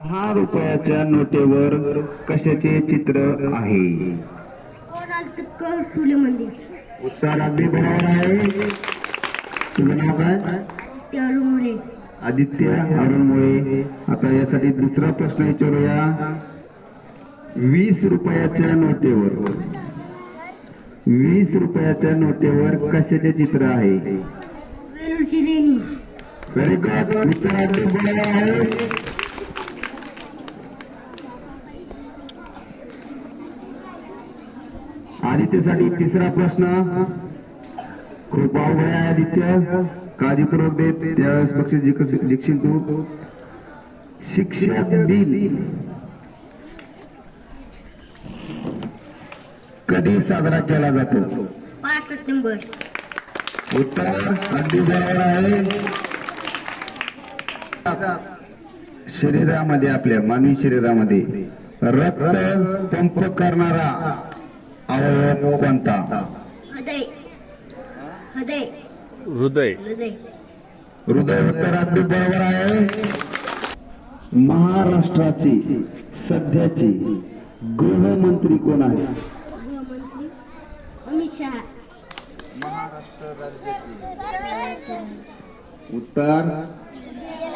दहा रुपयाच्या नोटेवर कशाचे चित्र आहे? उत्तर अगदी बरोबर आहे. तुझं नाव काय? आदित्य अरुणमुळे आता यासाठी दुसरा प्रश्न विचारूया. वीस रुपयाच्या नोटेवर. वीस रुपयाच्या नोटेवर कशाचे चित्र आहे? व्हेरी गुड उत्तर अगदी बरोबर आहे. आदित्यसाठी तिसरा प्रश्न. खूप अवघड आहे आदित्य. काळजीपूर्वक देत त्यावेळेस जिंक- जिंकशील तू. शिक्षक दिन. कधी साजरा केला जातो? पाच सप्टेंबर. उत्तर अगदी बरोबर आहे. शरीरामध्ये आपल्या मानवी शरीरामध्ये रक्त पंप करणारा अवयव कोणता हृदय. हृदय. हृदय. हृदय. हृदय उत्तर अगदी बरोबर आहे. महाराष्ट्राची सध्याची गृहमंत्री कोण आहे? गृहमंत्री अमित शहा. उत्तर.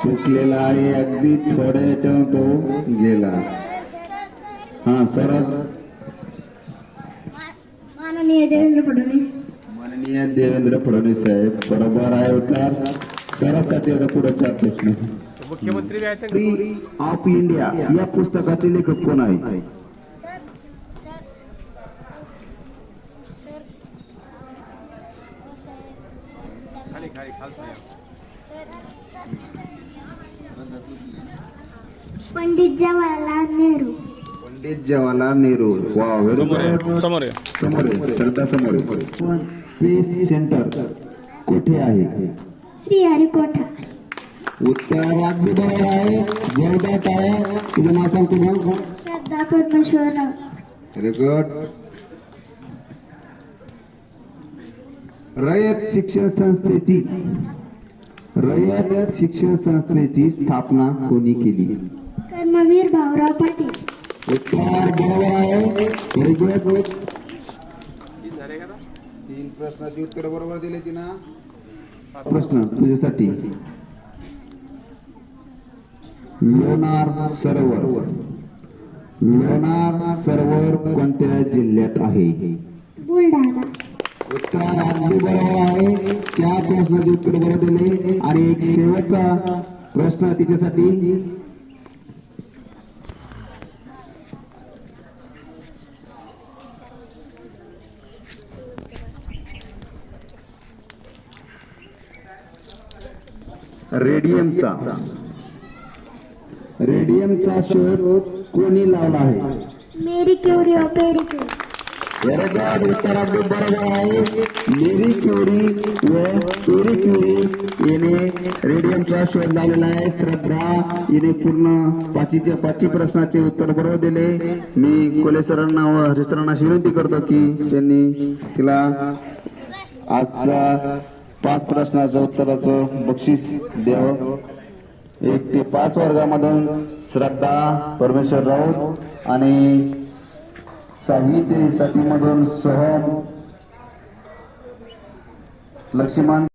चुकलेला आहे अगदी थोड्या याच्यावर तो गेला. हा सरच माननीय देवेंद्र फडणवीस माननीय देवेंद्र फडणवीस साहेब बरोबर आहे आता पुढचा प्रश्न मुख्यमंत्री ऑफ इंडिया या पुस्तकाचे लेखक कोण आहे. पंडित जवाहरलाल नेहरू पंडित जवाहरलाल नेहरू। वा समोर समोर आहे. समोर श्रद्धा समोर स्पेस सेंटर कुठे आहे? श्रीहरिकोटा उत्तर अगदी बरोबर आहे तुझं नाव सांगतो श्रद्धा व्हेरी गुड रयत शिक्षण संस्थेची रयत शिक्षण संस्थेची स्थापना कोणी केली? कर्मवीर भाऊराव पाटील. उत्तर बरोबर आहे व्हेरी गुड तीन प्रश्नाची उत्तर बरोबर दिले तिना प्रश्न तुझ्यासाठी. लोणार सरोवर. लोणार सरोवर कोणत्या जिल्ह्यात आहे? बुलढाणा. उत्तर अगदी बरोबर आहे त्या प्रश्नाचे उत्तर बरोबर दिले. आणि एक शेवटचा प्रश्न तिच्यासाठी. रेडियमचा. रेडियमचा शोध कोणी लावला आहे? मेरी क्युरी बरोबर आहे मेरी क्युरी व पेरी क्युरी याने रेडियमचा शोध लावलेला आहे. श्रद्धा हिने पूर्ण पाचीच्या पाचही प्रश्नाचे उत्तर बरोबर दिले. मी कोले सरांना व हरी सरांना अशी विनंती करतो की त्यांनी तिला आजचा पाच प्रश्नाच्या उत्तराचं बक्षीस द्यावं. एक ते पाच वर्गामधून श्रद्धा परमेश्वर राऊत आणि सहावी ते मधून सोहम लक्ष्मण